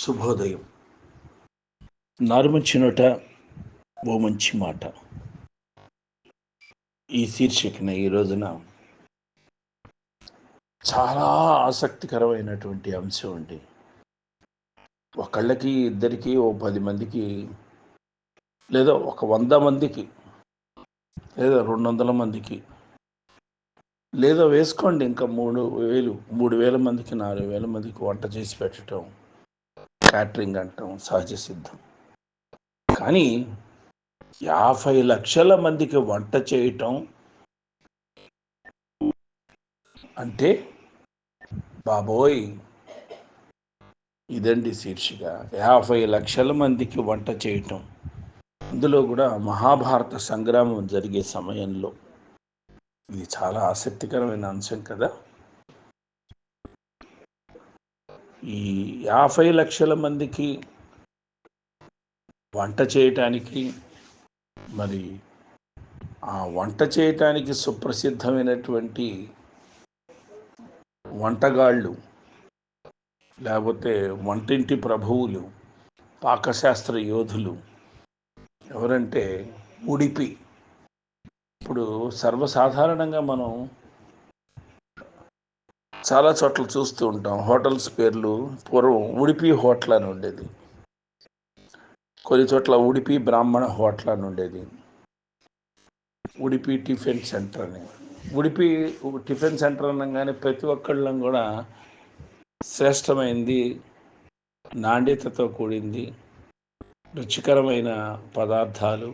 శుభోదయం. నారుమంచినోట ఓ మంచి మాట. ఈ శీర్షికన ఈ రోజున చాలా ఆసక్తికరమైనటువంటి అంశం అండి. ఒకళ్ళకి ఇద్దరికి ఓ పది మందికి లేదా ఒక వంద మందికి లేదా రెండు వందల మందికి లేదా వేసుకోండి ఇంకా మూడు వేలు మూడు వేల మందికి నాలుగు వేల మందికి వంట చేసి పెట్టడం. క్యాటరింగ్ అంటాం సహజ సిద్ధం. కానీ యాభై లక్షల మందికి వంట చేయటం అంటే బాబోయ్! ఇదండి శీర్షిక. యాభై లక్షల మందికి వంట చేయటం. అందులో కూడా మహాభారత సంగ్రామం జరిగే సమయంలో. ఇది చాలా ఆసక్తికరమైన అంశం కదా? ఈ యాభై లక్షల మందికి వంట చేయటానికి మరి ఆ వంట చేయటానికి సుప్రసిద్ధమైనటువంటి వంటగాళ్ళు లేకపోతే వంటింటి ప్రభువులు పాకశాస్త్ర యోధులు ఎవరంటే ఉడిపి. ఇప్పుడు సర్వసాధారణంగా మనం చాలా చోట్ల చూస్తూ ఉంటాం. హోటల్స్ పేర్లు పూర్వం ఉడిపి హోటల్ అని ఉండేది. కొన్ని చోట్ల ఉడిపి బ్రాహ్మణ హోటల్ అని ఉండేది. ఉడిపి టిఫిన్ సెంటర్ అని. ఉడిపి టిఫిన్ సెంటర్ అనగానే ప్రతి ఒక్కళ్ళం కూడా శ్రేష్టమైంది నాణ్యతతో కూడింది రుచికరమైన పదార్థాలు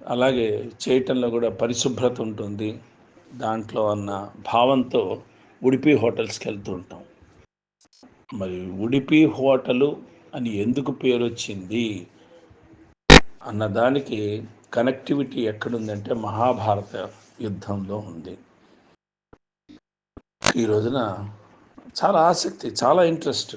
అలాగే చేయటంలో కూడా పరిశుభ్రత ఉంటుంది. దాంట్లో అన్న భావంతో ఉడిపి హోటల్స్కి వెళ్తూ ఉంటాం. మరి ఉడిపి హోటలు అని ఎందుకు పేరు వచ్చింది అన్నదానికి కనెక్టివిటీ ఎక్కడుందంటే మహాభారత యుద్ధంలో ఉంది. ఈ రోజున చాలా ఆసక్తి చాలా ఇంట్రెస్ట్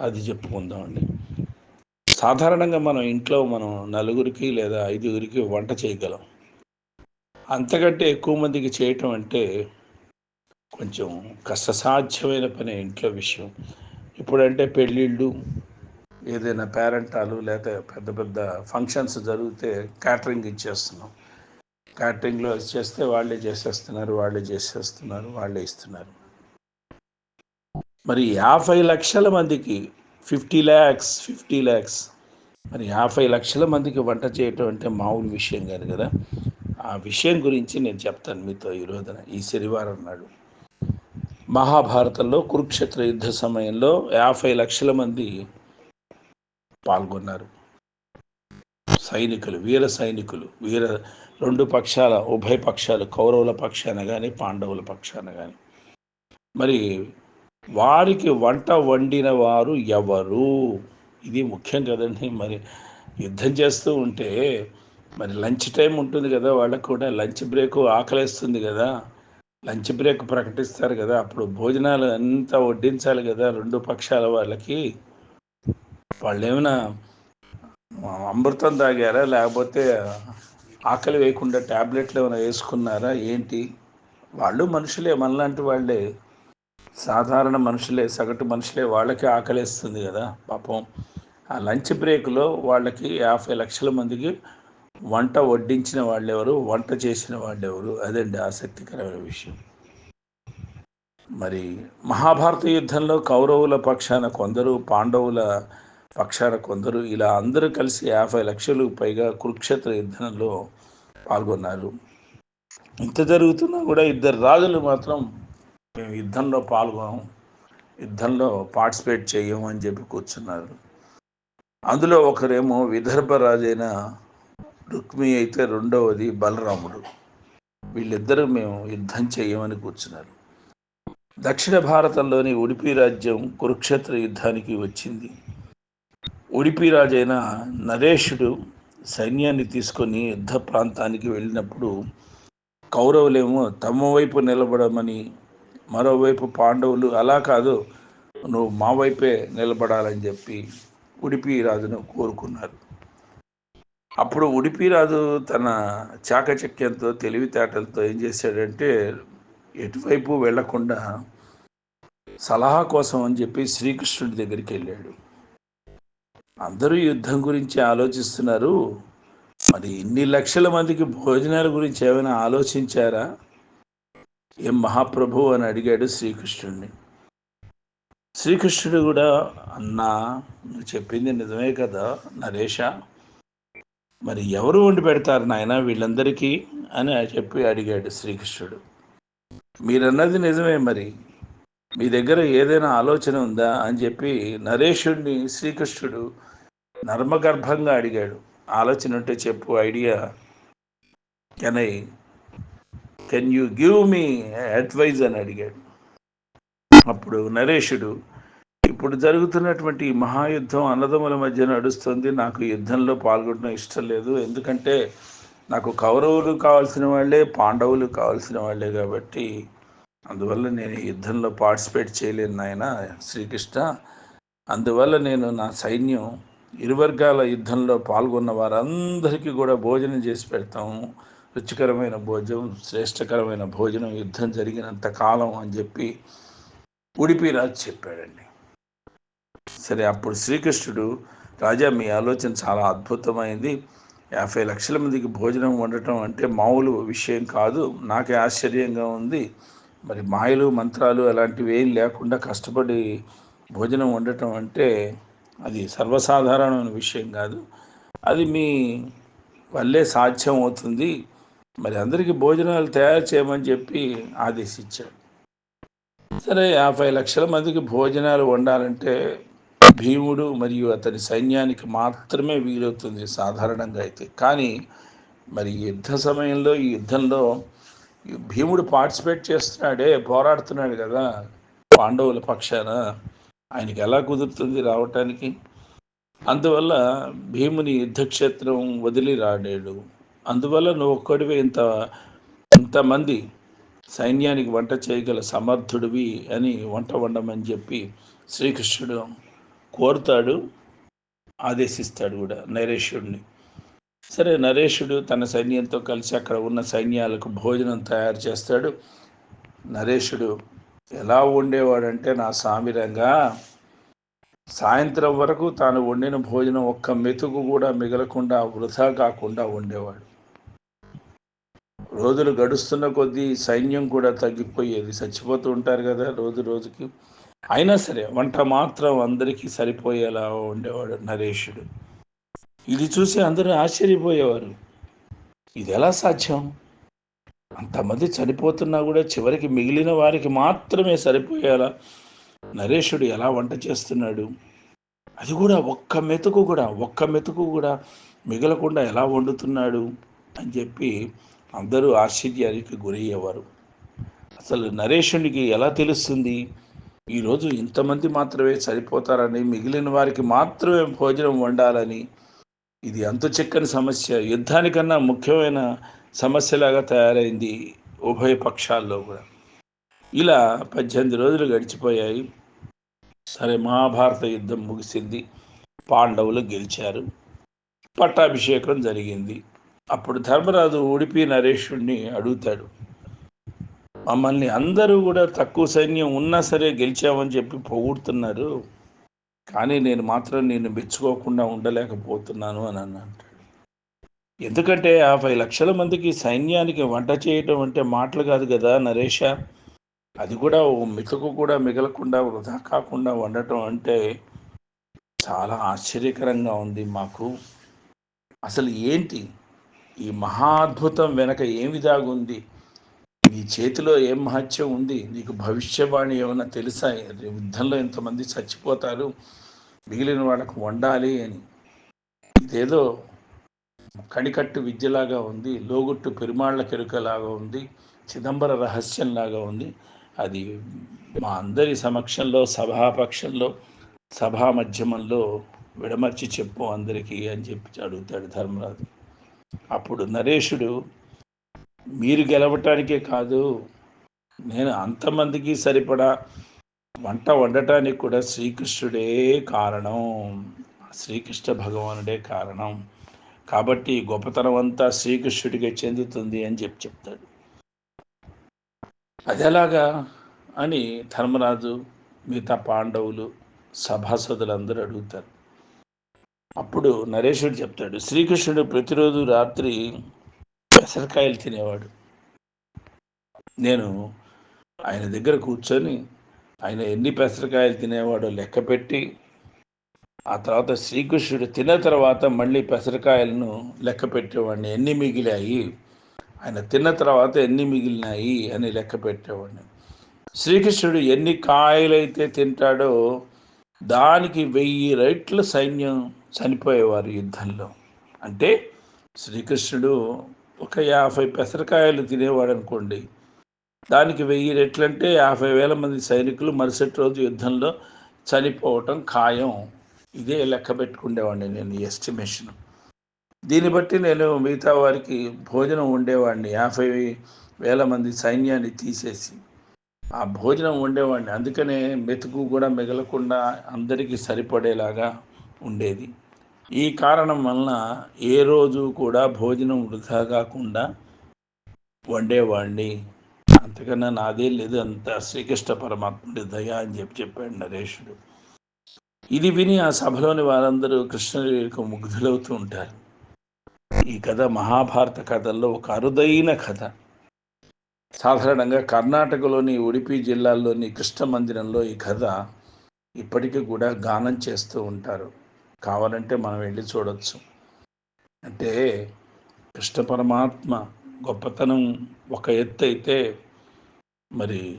అది చెప్పుకుందామండి. సాధారణంగా మనం ఇంట్లో మనం నలుగురికి లేదా ఐదుగురికి వంట చేయగలం. అంతకంటే ఎక్కువ మందికి చేయటం అంటే కొంచెం కష్టసాధ్యమైన పని ఇంట్లో విషయం. ఇప్పుడంటే పెళ్ళిళ్ళు ఏదైనా పేరెంటాలు లేకపోతే పెద్ద పెద్ద ఫంక్షన్స్ జరిగితే క్యాటరింగ్ ఇచ్చేస్తున్నాం. క్యాటరింగ్లో చేస్తే వాళ్ళే చేసేస్తున్నారు వాళ్ళే చేసేస్తున్నారు వాళ్ళే ఇస్తున్నారు. మరి యాభై లక్షల మందికి ఫిఫ్టీ ల్యాక్స్ ఫిఫ్టీ ల్యాక్స్. మరి యాభై లక్షల మందికి వంట చేయటం అంటే మామూలు విషయం కాదు కదా. ఆ విషయం గురించి నేను చెప్తాను మీతో ఈ రోజున ఈ శనివారం నాడు. మహాభారతంలో కురుక్షేత్ర యుద్ధ సమయంలో యాభై లక్షల మంది పాల్గొన్నారు. సైనికులు వీర సైనికులు వీర రెండు పక్షాల ఉభయ పక్షాలు కౌరవుల పక్షాన కానీ పాండవుల పక్షాన కానీ మరి వారికి వంట వండిన వారు ఎవరు? ఇది ముఖ్యం కదండి. మరి యుద్ధం చేస్తూ ఉంటే మరి లంచ్ టైం ఉంటుంది కదా వాళ్ళకు కూడా లంచ్ బ్రేక్ ఆకలేస్తుంది కదా. లంచ్ బ్రేక్ ప్రకటిస్తారు కదా అప్పుడు భోజనాలు అంతా వడ్డించాలి కదా రెండు పక్షాల వాళ్ళకి. వాళ్ళు ఏమైనా అమృతం తాగారా లేకపోతే ఆకలి వేయకుండా ట్యాబ్లెట్లు ఏమైనా వేసుకున్నారా ఏంటి? వాళ్ళు మనుషులే మనలాంటి వాళ్ళే. సాధారణ మనుషులే సగటు మనుషులే వాళ్ళకి ఆకలిస్తుంది కదా పాపం. ఆ లంచ్ బ్రేక్లో వాళ్ళకి యాభై లక్షల మందికి వంట వడ్డించిన వాళ్ళెవరు? వంట చేసిన వాళ్ళెవరు? అదండి ఆసక్తికరమైన విషయం. మరి మహాభారత యుద్ధంలో కౌరవుల పక్షాన కొందరు పాండవుల పక్షాన కొందరు ఇలా అందరూ కలిసి యాభై లక్షలు పైగా కురుక్షేత్ర యుద్ధంలో పాల్గొన్నారు. ఇంత జరుగుతున్నా కూడా ఇద్దరు రాజులు మాత్రం మేము యుద్ధంలో పాల్గొనం యుద్ధంలో పార్టిసిపేట్ చేయము అని చెప్పి కూర్చున్నారు. అందులో ఒకరేమో విదర్భ రాజైన రుక్మి అయితే రెండవది బలరాముడు. వీళ్ళిద్దరూ మేము యుద్ధం చేయమని కూర్చున్నారు. దక్షిణ భారతంలోని ఉడిపి రాజ్యం కురుక్షేత్ర యుద్ధానికి వచ్చింది. ఉడిపి రాజైన నరేషుడు సైన్యాన్ని తీసుకొని యుద్ధ ప్రాంతానికి వెళ్ళినప్పుడు కౌరవులేమో తమ వైపు నిలబడమని మరోవైపు పాండవులు అలా కాదు నువ్వు మా వైపే నిలబడాలని చెప్పి ఉడిపి రాజును కోరుకున్నారు. అప్పుడు ఉడిపిరాజు తన చాకచక్యంతో తెలివితేటలతో ఏం చేశాడంటే ఎటువైపు వెళ్ళకుండా సలహా కోసం అని చెప్పి శ్రీకృష్ణుడి దగ్గరికి వెళ్ళాడు. అందరూ యుద్ధం గురించి ఆలోచిస్తున్నారు. మరి ఇన్ని లక్షల మందికి భోజనాల గురించి ఏమైనా ఆలోచించారా? ఏం మహాప్రభు అని అడిగాడు శ్రీకృష్ణుడిని. శ్రీకృష్ణుడు కూడా అన్నా నువ్వు చెప్పింది నిజమే కదా నరేష మరి ఎవరు వండి పెడతారు నాయన? వీళ్ళందరికీ అని చెప్పి అడిగాడు శ్రీకృష్ణుడు. మీరన్నది నిజమే మరి. మీ దగ్గర ఏదైనా ఆలోచన ఉందా అని చెప్పి నరేషుడిని శ్రీకృష్ణుడు నర్మగర్భంగా అడిగాడు. ఆలోచన ఉంటే చెప్పు idea. Can I can you give me advise అని అడిగాడు. అప్పుడు నరేషుడు ఇప్పుడు జరుగుతున్నటువంటి ఈ మహాయుద్ధం అన్నదమ్ముల మధ్య నడుస్తుంది. నాకు యుద్ధంలో పాల్గొనడం ఇష్టం లేదు. ఎందుకంటే నాకు కౌరవులు కావాల్సిన వాళ్ళే పాండవులు కావాల్సిన వాళ్ళే కాబట్టి అందువల్ల నేను యుద్ధంలో పార్టిసిపేట్ చేయలేను నాయన శ్రీకృష్ణ. అందువల్ల నేను నా సైన్యం ఇరువర్గాల యుద్ధంలో పాల్గొన్న వారందరికీ కూడా భోజనం చేసి పెడతాము. రుచికరమైన భోజనం శ్రేష్టకరమైన భోజనం యుద్ధం జరిగినంత కాలం అని చెప్పి ఉడిపిరాజు చెప్పాడండి. సరే అప్పుడు శ్రీకృష్ణుడు రాజా మీ ఆలోచన చాలా అద్భుతమైంది. యాభై లక్షల మందికి భోజనం వండటం అంటే మామూలు విషయం కాదు. నాకే ఆశ్చర్యంగా ఉంది. మరి మాయలు మంత్రాలు అలాంటివి ఏం లేకుండా కష్టపడి భోజనం వండటం అంటే అది సర్వసాధారణమైన విషయం కాదు. అది మీ వల్లే సాధ్యం అవుతుంది. మరి అందరికీ భోజనాలు తయారు చేయమని చెప్పి ఆదేశించాడు. సరే యాభై లక్షల మందికి భోజనాలు వండాలంటే భీముడు మరియు అతని సైన్యానికి మాత్రమే వీలవుతుంది సాధారణంగా అయితే. కానీ మరి యుద్ధ సమయంలో ఈ యుద్ధంలో భీముడు పార్టిసిపేట్ చేస్తున్నాడే పోరాడుతున్నాడు కదా పాండవుల పక్షాన. ఆయనకి ఎలా కుదురుతుంది రావటానికి? అందువల్ల భీముని యుద్ధక్షేత్రం వదిలి రాడాడు అందువల్ల నువ్వు ఒక్కడివే ఇంత ఇంతమంది సైన్యానికి వంట చేయగల సమర్థుడివి అని వంట వండమని చెప్పి శ్రీకృష్ణుడు కోరుతాడు ఆదేశిస్తాడు కూడా నరేషుడిని. సరే నరేషుడు తన సైన్యంతో కలిసి అక్కడ ఉన్న సైన్యాలకు భోజనం తయారు చేస్తాడు. నరేషుడు ఎలా వండేవాడంటే నా సామిరంగా సాయంత్రం వరకు తాను వండిన భోజనం ఒక్క మెతుకు కూడా మిగలకుండా వృధా కాకుండా ఉండేవాడు రోజులు గడుస్తున్న కొద్దీ సైన్యం కూడా తగ్గిపోయేది. చచ్చిపోతూ ఉంటారు కదా రోజు రోజుకి. అయినా సరే వంట మాత్రం అందరికీ సరిపోయేలా ఉండేవాడు నరేషుడు. ఇది చూసి అందరూ ఆశ్చర్యపోయేవారు. ఇది ఎలా సాధ్యం? అంతమంది చనిపోతున్నా కూడా చివరికి మిగిలిన వారికి మాత్రమే సరిపోయేలా నరేషుడు ఎలా వంట చేస్తున్నాడు? అది కూడా ఒక్క మెతుకు కూడా ఒక్క మెతుకు కూడా మిగలకుండా ఎలా వండుతున్నాడు? అని చెప్పి అందరూ ఆశ్చర్యానికి గురయ్యేవారు. అసలు నరేషునికి ఎలా తెలుస్తుంది? ఈరోజు ఇంతమంది మాత్రమే సరిపోతారని మిగిలిన వారికి మాత్రమే భోజనం వండాలని. ఇది అంతు చిక్కని సమస్య. యుద్ధానికన్నా ముఖ్యమైన సమస్యలాగా తయారైంది ఉభయ పక్షాల్లో కూడా. ఇలా పద్దెనిమిది రోజులు గడిచిపోయాయి. సరే మహాభారత యుద్ధం ముగిసింది. పాండవులు గెలిచారు. పట్టాభిషేకం జరిగింది. అప్పుడు ధర్మరాజు ఉడిపి నరేషుడిని అడుగుతాడు. మమ్మల్ని అందరూ కూడా తక్కువ సైన్యం ఉన్నా సరే గెలిచామని చెప్పి పొగుడుతున్నారు. కానీ నేను మాత్రం నేను మెచ్చుకోకుండా ఉండలేకపోతున్నాను అని అన్నాడు. ఎందుకంటే యాభై లక్షల మందికి సైన్యానికి వంట చేయటం అంటే మాటలు కాదు కదా నరేష? అది కూడా ఓ మెతుకు కూడా మిగలకుండా వృధా కాకుండా వండటం అంటే చాలా ఆశ్చర్యకరంగా ఉంది మాకు. అసలు ఏంటి? ఈ మహాద్భుతం వెనక ఏమి దాగుంది? నీ చేతిలో ఏం మహత్యం ఉంది? నీకు భవిష్యవాణి ఏమైనా తెలుసా? యుద్ధంలో ఎంతమంది చచ్చిపోతారు? మిగిలిన వాళ్ళకు వండాలి అని. ఇదేదో కణికట్టు విద్యలాగా ఉంది లోగుట్టు పెరుమాళ్ళ కెరుకలాగా ఉంది చిదంబర రహస్యంలాగా ఉంది. అది మా అందరి సమక్షంలో సభాపక్షంలో సభా మధ్యమంలో విడమర్చి చెప్పు అందరికీ అని చెప్పి అడుగుతాడు ధర్మరాజు. అప్పుడు నరేషుడు మీరు గెలవటానికే కాదు నేను అంతమందికి సరిపడా వంట వండటానికి కూడా శ్రీకృష్ణుడే కారణం. శ్రీకృష్ణ భగవానుడే కారణం. కాబట్టి గొప్పతనం అంతా శ్రీకృష్ణుడికే చెందుతుంది అని చెప్పి చెప్తాడు. అది ఎలాగా అని ధర్మరాజు మిగతా పాండవులు సభాసదులందరూ అడుగుతారు. అప్పుడు నరేషుడు చెప్తాడు శ్రీకృష్ణుడు ప్రతిరోజు రాత్రి పెసరకాయలు తినేవాడు. నేను ఆయన దగ్గర కూర్చొని ఆయన ఎన్ని పెసరకాయలు తినేవాడో లెక్క పెట్టి ఆ తర్వాత శ్రీకృష్ణుడు తిన్న తర్వాత మళ్ళీ పెసరకాయలను లెక్క పెట్టేవాడిని. ఎన్ని మిగిలాయి? ఆయన తిన్న తర్వాత ఎన్ని మిగిలినాయి అని లెక్క పెట్టేవాడిని. శ్రీకృష్ణుడు ఎన్ని కాయలైతే తింటాడో దానికి వెయ్యి రైట్ల సైన్యం చనిపోయేవారు యుద్ధంలో. అంటే శ్రీకృష్ణుడు ఒక యాభై పెసరకాయలు తినేవాడు అనుకోండి దానికి వెయ్యి రెట్లంటే యాభై వేల మంది సైనికులు మరుసటి రోజు యుద్ధంలో చనిపోవటం ఖాయం. ఇదే లెక్క పెట్టుకుండేవాడిని నేను ఎస్టిమేషన్. దీన్ని బట్టి నేను మిగతా వారికి భోజనం ఉండేవాడిని యాభై వేల మంది సైన్యాన్ని తీసేసి. ఆ భోజనం ఉండేవాడిని అందుకనే మెతుకు కూడా మిగలకుండా అందరికీ సరిపడేలాగా ఉండేది. ఈ కారణం వలన ఏ రోజు కూడా భోజనం వృధా కాకుండా వండేవాడిని అంతకన్నా నాదే లేదు అంత శ్రీకృష్ణ పరమాత్ముడి దయ అని చెప్పి చెప్పాడు నరేషుడు ఇది విని ఆ సభలోని వారందరూ కృష్ణుడికి ముగ్ధులవుతూ ఉంటారు. ఈ కథ మహాభారత కథల్లో ఒక అరుదైన కథ. సాధారణంగా కర్ణాటకలోని ఉడిపి జిల్లాల్లోని కృష్ణ మందిరంలో ఈ కథ ఇప్పటికీ కూడా గానం చేస్తూ ఉంటారు. కావాలంటే మనం వెళ్ళి చూడొచ్చు. అంటే కృష్ణ పరమాత్మ గొప్పతనం ఒక ఎత్తు అయితే మరి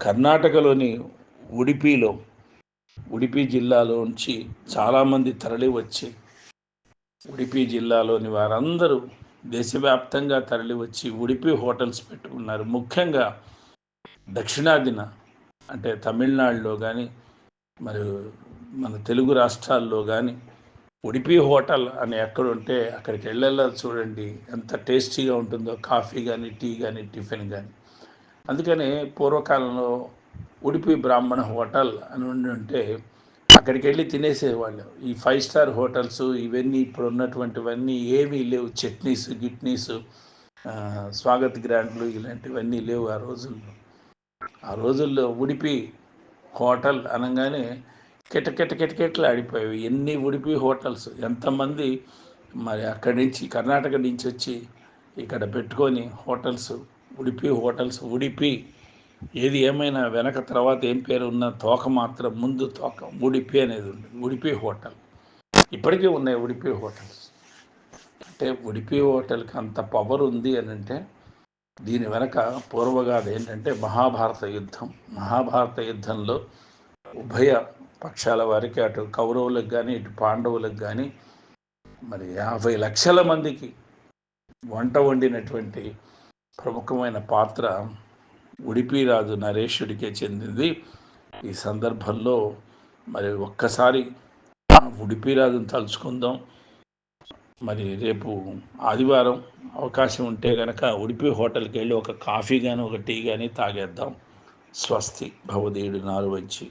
కర్ణాటకలోని ఉడిపిలో ఉడిపి జిల్లాలోంచి చాలామంది తరలి వచ్చి ఉడిపి జిల్లాలోని వారందరూ దేశవ్యాప్తంగా తరలి వచ్చి ఉడిపి హోటల్స్ పెట్టుకున్నారు. ముఖ్యంగా దక్షిణాదిన అంటే తమిళనాడులో కానీ మరి మన తెలుగు రాష్ట్రాల్లో కానీ ఉడిపి హోటల్ అని ఎక్కడ ఉంటే అక్కడికి వెళ్ళేలా చూడండి. ఎంత టేస్టీగా ఉంటుందో కాఫీ కానీ టీ కానీ టిఫిన్ కానీ అందుకని పూర్వకాలంలో ఉడిపి బ్రాహ్మణ హోటల్ అని ఉండి ఉంటే అక్కడికి వెళ్ళి తినేసేవాళ్ళు. ఈ ఫైవ్ స్టార్ హోటల్స్ ఇవన్నీ ఇప్పుడు ఉన్నటువంటివన్నీ ఏమీ లేవు. చట్నీస్ గిట్నీస్ స్వాగత్ గ్రాండ్లు ఇలాంటివన్నీ లేవు ఆ రోజుల్లో. ఆ రోజుల్లో ఉడిపి హోటల్ అనగానే కిటకిట కిటకిట్లు కిటకిటలు ఎన్ని ఉడిపి హోటల్స్. ఎంతమంది మరి అక్కడి నుంచి కర్ణాటక నుంచి వచ్చి ఇక్కడ పెట్టుకొని హోటల్స్ ఉడిపి హోటల్స్ ఉడిపి ఏది ఏమైనా వెనక తర్వాత ఏం పేరు ఉన్న తోక మాత్రం ముందు తోక ఉడిపి అనేది ఉంది. ఉడిపి హోటల్. ఇప్పటికీ ఉన్నాయి ఉడిపి హోటల్స్. అంటే ఉడిపి హోటల్కి అంత పవర్ ఉంది అని అంటే దీని వెనక పూర్వగాది ఏంటంటే మహాభారత యుద్ధం. మహాభారత యుద్ధంలో ఉభయ పక్షాల వారికి అటు కౌరవులకు కానీ ఇటు పాండవులకు కానీ మరి యాభై లక్షల మందికి వంట వండినటువంటి ప్రముఖమైన పాత్ర ఉడిపిరాజు నరేషుడికే చెందింది. ఈ సందర్భంలో మరి ఒక్కసారి ఉడిపిరాజును తలుచుకుందాం. మరి రేపు ఆదివారం అవకాశం ఉంటే కనుక ఉడిపి హోటల్కి వెళ్ళి ఒక కాఫీ కానీ ఒక టీ కానీ తాగేద్దాం. స్వస్తి భవదేయుడు నారు వచ్చి